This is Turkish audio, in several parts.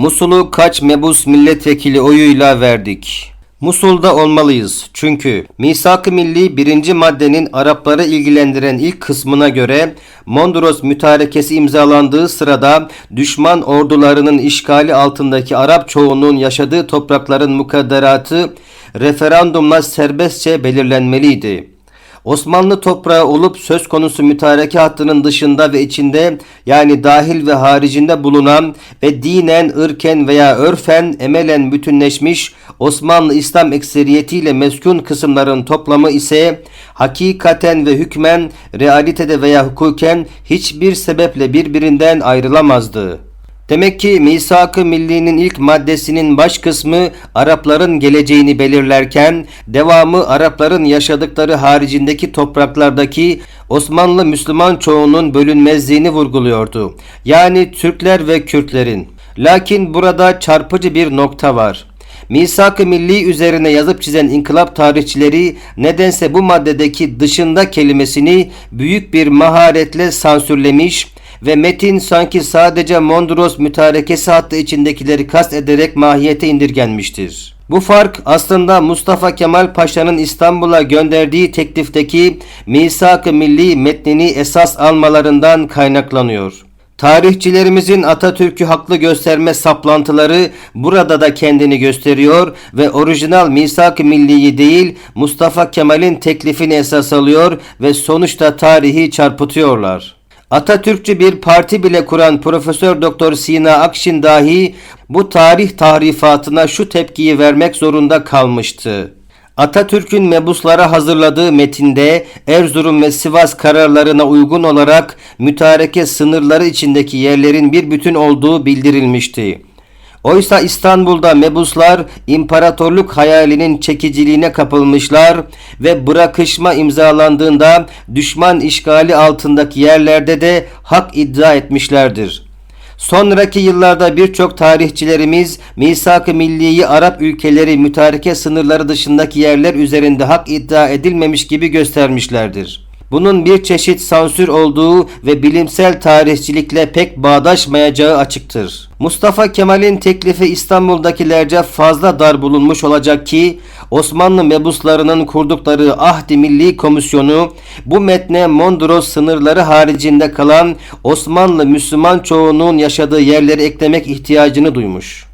Musul'u kaç mebus milletvekili oyuyla verdik? Musul'da olmalıyız. Çünkü Misak-ı Milli birinci maddenin Arapları ilgilendiren ilk kısmına göre Mondros mütarekesi imzalandığı sırada düşman ordularının işgali altındaki Arap çoğunluğun yaşadığı toprakların mukadderatı referandumla serbestçe belirlenmeliydi. Osmanlı toprağı olup söz konusu mütareke hattının dışında ve içinde yani dahil ve haricinde bulunan ve dinen, ırken veya örfen emelen bütünleşmiş Osmanlı İslam ekseriyetiyle meskun kısımların toplamı ise hakikaten ve hükmen, realitede veya hukuken hiçbir sebeple birbirinden ayrılamazdı. Demek ki Misak-ı Milli'nin ilk maddesinin baş kısmı Arapların geleceğini belirlerken devamı Arapların yaşadıkları haricindeki topraklardaki Osmanlı Müslüman çoğunun bölünmezliğini vurguluyordu. Yani Türkler ve Kürtlerin. Lakin burada çarpıcı bir nokta var. Misak-ı Milli üzerine yazıp çizen inkılap tarihçileri nedense bu maddedeki dışında kelimesini büyük bir maharetle sansürlemiş ve metin sanki sadece Mondros mütarekesi hattı içindekileri kast ederek mahiyete indirgenmiştir. Bu fark aslında Mustafa Kemal Paşa'nın İstanbul'a gönderdiği teklifteki Misak-ı Milli metnini esas almalarından kaynaklanıyor. Tarihçilerimizin Atatürk'ü haklı gösterme saplantıları burada da kendini gösteriyor ve orijinal Misak-ı Milli'yi değil Mustafa Kemal'in teklifini esas alıyor ve sonuçta tarihi çarpıtıyorlar. Atatürkçü bir parti bile kuran Profesör Doktor Sina Akşin dahi bu tarih tahrifatına şu tepkiyi vermek zorunda kalmıştı. Atatürk'ün mebuslara hazırladığı metinde Erzurum ve Sivas kararlarına uygun olarak mütareke sınırları içindeki yerlerin bir bütün olduğu bildirilmişti. Oysa İstanbul'da mebuslar imparatorluk hayalinin çekiciliğine kapılmışlar ve bırakışma imzalandığında düşman işgali altındaki yerlerde de hak iddia etmişlerdir. Sonraki yıllarda birçok tarihçilerimiz Misak-ı Milli'yi Arap ülkeleri mütareke sınırları dışındaki yerler üzerinde hak iddia edilmemiş gibi göstermişlerdir. Bunun bir çeşit sansür olduğu ve bilimsel tarihçilikle pek bağdaşmayacağı açıktır. Mustafa Kemal'in teklifi İstanbul'dakilerce fazla dar bulunmuş olacak ki Osmanlı mebuslarının kurdukları Ahdi Milli Komisyonu bu metne Mondros sınırları haricinde kalan Osmanlı Müslüman çoğunluğun yaşadığı yerleri eklemek ihtiyacını duymuş.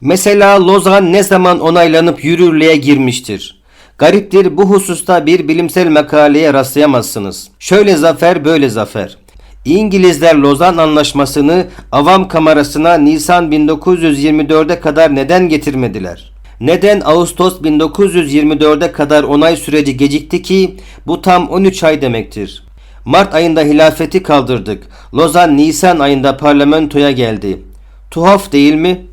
Mesela Lozan ne zaman onaylanıp yürürlüğe girmiştir? Gariptir bu hususta bir bilimsel makaleye rastlayamazsınız. Şöyle zafer böyle zafer. İngilizler Lozan Anlaşması'nı avam kamerasına Nisan 1924'e kadar neden getirmediler? Neden Ağustos 1924'e kadar onay süreci gecikti ki bu tam 13 ay demektir. Mart ayında hilafeti kaldırdık. Lozan Nisan ayında parlamentoya geldi. Tuhaf değil mi?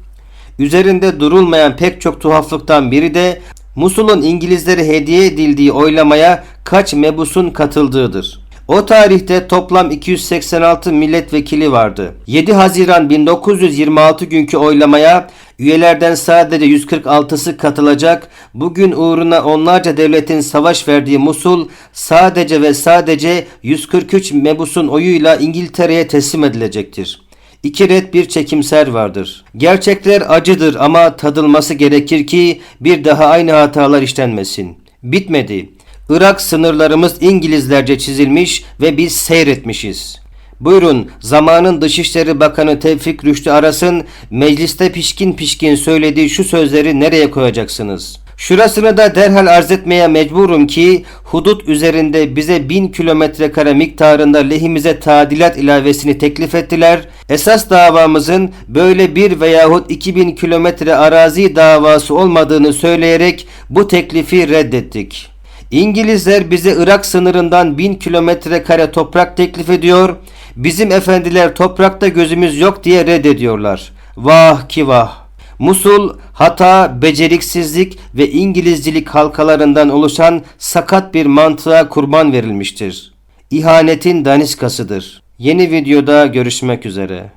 Üzerinde durulmayan pek çok tuhaflıktan biri de Musul'un İngilizlere hediye edildiği oylamaya kaç mebusun katıldığıdır. O tarihte toplam 286 milletvekili vardı. 7 Haziran 1926 günkü oylamaya üyelerden sadece 146'sı katılacak. Bugün uğruna onlarca devletin savaş verdiği Musul sadece ve sadece 143 mebusun oyuyla İngiltere'ye teslim edilecektir. İki red bir çekimser vardır. Gerçekler acıdır ama tadılması gerekir ki bir daha aynı hatalar işlenmesin. Bitmedi. Irak sınırlarımız İngilizlerce çizilmiş ve biz seyretmişiz. Buyurun zamanın Dışişleri Bakanı Tevfik Rüştü Aras'ın mecliste pişkin pişkin söylediği şu sözleri nereye koyacaksınız?'' Şurasını da derhal arz etmeye mecburum ki hudut üzerinde bize bin kilometre kare miktarında lehimize tadilat ilavesini teklif ettiler. Esas davamızın böyle bir veyahut iki bin kilometre arazi davası olmadığını söyleyerek bu teklifi reddettik. İngilizler bize Irak sınırından bin kilometre kare toprak teklif ediyor. Bizim efendiler toprakta gözümüz yok diye reddediyorlar. Vah ki vah. Musul, hata, beceriksizlik ve İngilizcilik halkalarından oluşan sakat bir mantığa kurban verilmiştir. İhanetin daniskasıdır. Yeni videoda görüşmek üzere.